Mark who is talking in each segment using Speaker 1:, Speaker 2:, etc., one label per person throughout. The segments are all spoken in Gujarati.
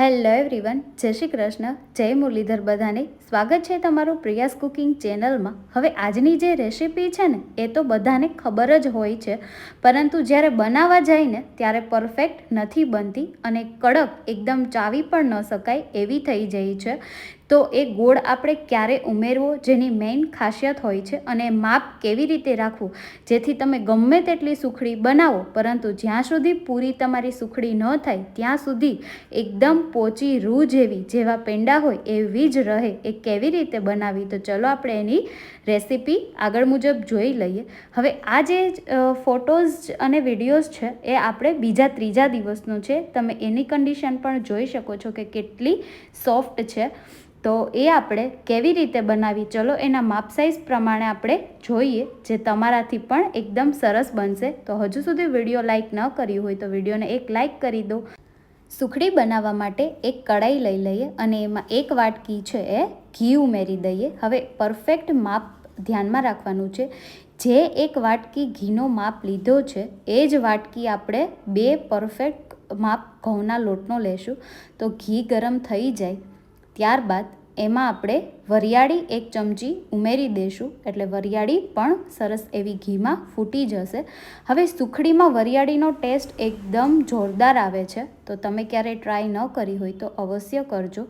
Speaker 1: હેલો એવરીવન, જય શ્રી કૃષ્ણ, જય મુરલીધર બધાને. સ્વાગત છે તમારું પ્રિયાસ કુકિંગ ચેનલમાં. હવે આજની જે રેસીપી છે ને, એ તો બધાને ખબર જ હોય છે. પરંતુ જ્યારે બનાવવા જાય ને, ત્યારે પરફેક્ટ નથી બનતી અને કડક, એકદમ ચાવી પણ ન શકાય એવી થઈ જાય છે. તો એ ગોળ આપણે ક્યારે ઉમેરવો જેની મેઇન ખાસિયત હોય છે અને માપ કેવી રીતે રાખવું જેથી તમે ગમે તેટલી સુખડી બનાવો, પરંતુ જ્યાં સુધી પૂરી તમારી સુખડી ન થાય, ત્યાં સુધી એકદમ પોચી રૂ જેવી જેવા પેંડા હોય એવી જ રહે, એ કેવી રીતે બનાવી? તો ચલો આપણે એની રેસીપી આગળ મુજબ જોઈ લઈએ. હવે આ જે ફોટોઝ અને વિડીયોઝ છે, એ આપણે બીજા ત્રીજા દિવસનો છે. તમે એની કન્ડિશન પણ જોઈ શકો છો કે કેટલી સોફ્ટ છે. તો એ આપણે કેવી રીતે બનાવી? ચલો એના માપ સાઇઝ પ્રમાણે આપણે જોઈએ, જે તમારાથી પણ એકદમ સરસ બનશે. તો હજુ સુધી વીડિયો લાઇક ન કર્યું હોય તો વિડીયોને એક લાઇક કરી દો. સુખડી બનાવવા માટે એક કડાઈ લઈ લઈએ અને એમાં એક વાટકી છે એ ઘી ઉમેરી દઈએ. હવે પરફેક્ટ માપ ધ્યાનમાં રાખવાનું છે. જે એક વાટકી ઘીનો માપ લીધો છે, એ જ વાટકી આપણે બે પરફેક્ટ માપ ઘઉંના લોટનો લેશું. તો ઘી ગરમ થઈ જાય. ત્યારબાદ એમાં આપણે વરિયાળી એક ચમચી ઉમેરી દઈશું એટલે વરિયાળી પણ સરસ એવી ઘીમાં ફૂટી જશે. હવે સુખડીમાં વરિયાળીનો ટેસ્ટ એકદમ જોરદાર આવે છે, તો તમે ક્યારેય ટ્રાય ન કરી હોય તો અવશ્ય કરજો.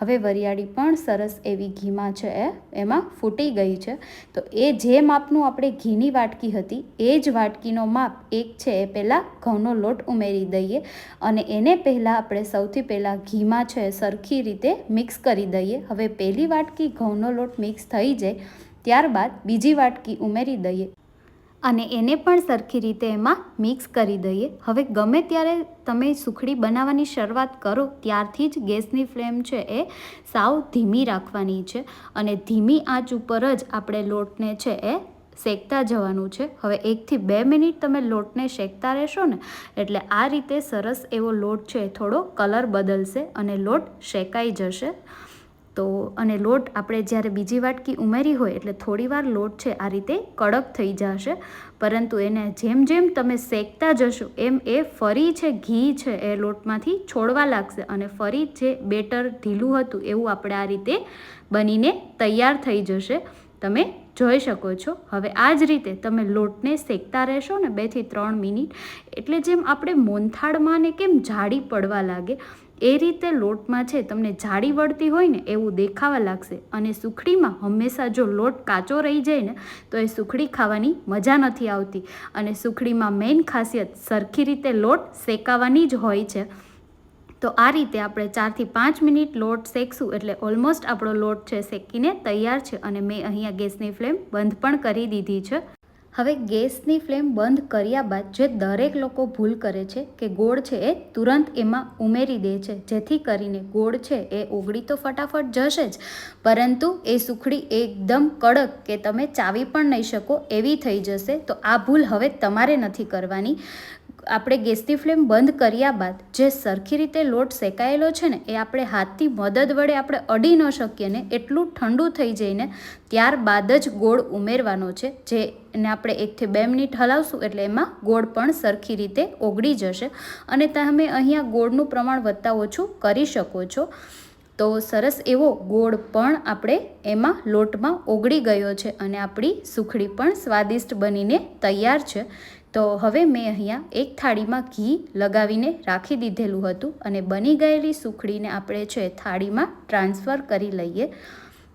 Speaker 1: હવે વરિયાળી પણ સરસ એવી ઘીમાં છે, એ એમાં ફૂટી ગઈ છે. તો એ જે માપનું આપણે ઘીની વાટકી હતી, એ જ વાટકીનો માપ એક છે, એ પહેલાં ઘઉંનો લોટ ઉમેરી દઈએ અને એને પહેલાં આપણે સૌથી પહેલાં ઘીમાં છે સરખી રીતે મિક્સ કરી દઈએ. હવે પહેલી વાટકી ઘઉંનો લોટ મિક્સ થઈ જાય, ત્યારબાદ બીજી વાટકી ઉમેરી દઈએ. અને એને પણ સરખી રીતે એમાં મિક્સ કરી દઈએ. હવે ગમે ત્યારે તમે સુખડી બનાવવાની શરૂઆત કરો, ત્યારથી જ ગેસની ફ્લેમ છે એ સાવ ધીમી રાખવાની છે અને ધીમી આંચ ઉપર જ આપણે લોટને છે એ શેકતા જવાનું છે. હવે એકથી બે મિનિટ તમે લોટને શેકતા રહેશો ને, એટલે આ રીતે સરસ એવો લોટ છે થોડો કલર બદલશે અને લોટ શેકાઈ જશે. તો અને લોટ આપણે જ્યારે બીજી વાટકી ઉમેરી હોય એટલે થોડીવાર લોટ છે આ રીતે કડક થઈ જશે. પરંતુ એને જેમ જેમ તમે શેકતા જશો એમ એ ફરી છે, ઘી છે એ લોટમાંથી છોડવા લાગશે અને ફરી જે બેટર ઢીલું હતું એવું આપણે આ રીતે બનીને તૈયાર થઈ જશે. તમે જોઈ શકો છો. હવે આ જ રીતે તમે લોટને શેકતા રહેશો ને બેથી ત્રણ મિનિટ. એટલે જેમ આપણે મોનથાળમાં ને કેમ જાડી પડવા લાગે એ રીતે લોટમાં છે, તમને જાડી વળતી હોય ને, એવું દેખાવા લાગશે. અને સુખડીમાં હંમેશા જો લોટ કાચો રહી જાય ને, તો એ સુખડી ખાવાની મજા નથી આવતી. અને સુખડીમાં મેઇન ખાસિયત સરખી રીતે લોટ શેકાવાની જ હોય છે. તો આ રીતે આપણે ચારથી પાંચ મિનિટ લોટ શેકશું, એટલે ઓલમોસ્ટ આપણો લોટ છે, શેકીને તૈયાર છે. અને મેં અહીંયા ગેસની ફ્લેમ બંધ પણ કરી દીધી છે. હવે ગેસની ફ્લેમ બંધ કર્યા બાદ જે દરેક લોકો ભૂલ કરે છે કે ગોળ છે એ તુરંત એમાં ઉમેરી દે છે. જેથી કરીને ગોળ છે એ ઓગળી તો ફટાફટ જશે જ. પરંતુ એ સુખડી એકદમ કડક કે તમે ચાવી પણ નહીં શકો એવી થઈ જશે તો આ ભૂલ હવે તમારે નથી કરવાની. આપણે ગેસની ફ્લેમ બંધ કર્યા બાદ જે સરખી રીતે લોટ શેકાયેલો છે ને, એ આપણે હાથથી મદદ વડે આપણે અડી ન શકીએ ને, એટલું ઠંડુ થઈ જઈને ત્યારબાદ જ ગોળ ઉમેરવાનો છે જે એને આપણે એકથી બે મિનિટ હલાવશું એટલે એમાં ગોળ પણ સરખી રીતે ઓગળી જશે. અને તમે અહીંયા ગોળનું પ્રમાણ વધતા ઓછું કરી શકો છો. તો સરસ એવો ગોળ પણ આપણે એમાં લોટમાં ઓગળી ગયો છે અને આપણી સુખડી પણ સ્વાદિષ્ટ બનીને તૈયાર છે. તો હવે મેં અહીંયા એક થાળીમાં ઘી લગાવીને રાખી દીધેલું હતું અને બની ગયેલી સુખડીને આપણે છે થાળીમાં ટ્રાન્સફર કરી લઈએ.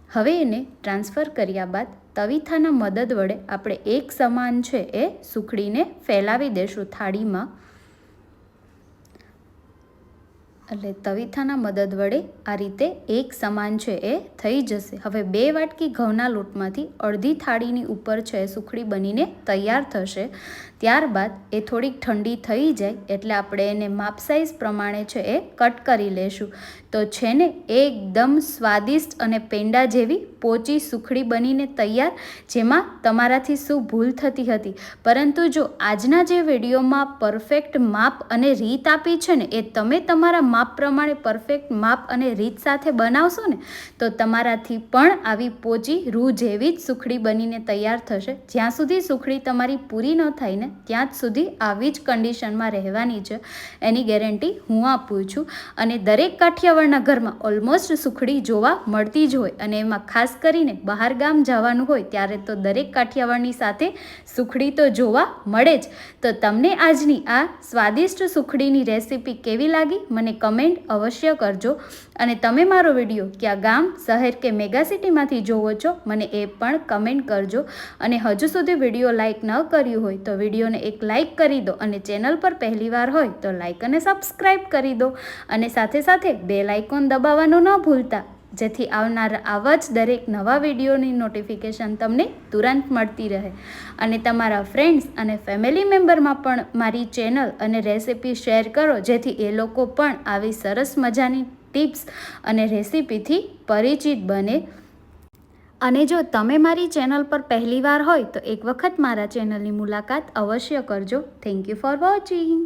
Speaker 1: હવે એને ટ્રાન્સફર કર્યા બાદ તવીથાના મદદ વડે આપણે એક સમાન છે એ સુખડીને ફેલાવી દેશું થાળીમાં. એટલે તવીથાના મદદ વડે આ રીતે એક સમાન છે એ થઈ જશે. હવે બે વાટકી ઘઉંના લોટમાંથી અડધી થાળીની ઉપર છે સુખડી બનીને તૈયાર થશે. ત્યારબાદ એ થોડીક ઠંડી થઈ જાય એટલે આપણે એને માપ સાઇઝ પ્રમાણે છે એ કટ કરી લેશું. તો છે ને એકદમ સ્વાદિષ્ટ અને પેંડા જેવી પોચી સુખડી બનીને તૈયાર, જેમાં તમારાથી શું ભૂલ થતી હતી. પરંતુ જો આજના જે વિડીયોમાં પરફેક્ટ માપ અને રીત આપી છે ને, એ તમે તમારા માપ પ્રમાણે પરફેક્ટ માપ અને રીત સાથે બનાવશો ને, તો તમારાથી પણ આવી પોચી રૂ જેવી જ સુખડી બનીને તૈયાર થશે. જ્યાં સુધી સુખડી તમારી પૂરી ન થાય ને, ત્યાં જ સુધી આવી જ કન્ડિશનમાં રહેવાની છે. એની ગેરંટી હું આપું છું. અને દરેક કાઠિયાવાડના ઘરમાં ઓલમોસ્ટ સુખડી જોવા મળતી જ હોય. અને એમાં ખાસ કરીને બહાર ગામ જવાનું હોય ત્યારે તો દરેક કાઠિયાવાડની સાથે સુખડી તો જોવા મળે જ. તો તમને આજની આ સ્વાદિષ્ટ સુખડીની રેસીપી કેવી લાગી? મને કમેન્ટ અવશ્ય કરજો. અને તમે મારો વીડિયો ક્યાં ગામ, શહેર કે મેગાસિટીમાંથી જોવો છો, મને એ પણ કમેન્ટ કરજો. અને હજુ સુધી વીડિયો લાઇક ન કર્યું હોય તો વિડીયોને એક લાઇક કરી દો અને ચેનલ પર પહેલીવાર હોય તો લાઇક અને સબસ્ક્રાઈબ કરી દો. અને સાથે સાથે બેલ આઇકોન દબાવવાનું ન ભૂલતા. જેથી આવનાર આવા જ દરેક નવા વિડીયોની નોટિફિકેશન તમને તુરંત મળતી રહે. અને તમારા ફ્રેન્ડ્સ અને ફેમિલી મેમ્બરમાં પણ મારી ચેનલ અને રેસિપી શેર કરો, જેથી એ લોકો પણ આવી સરસ મજાની ટિપ્સ અને રેસિપીથી પરિચિત બને. અને જો તમે મારી ચેનલ પર પહેલીવાર હોય તો એક વખત મારા ચેનલની મુલાકાત અવશ્ય કરજો. Thank you for watching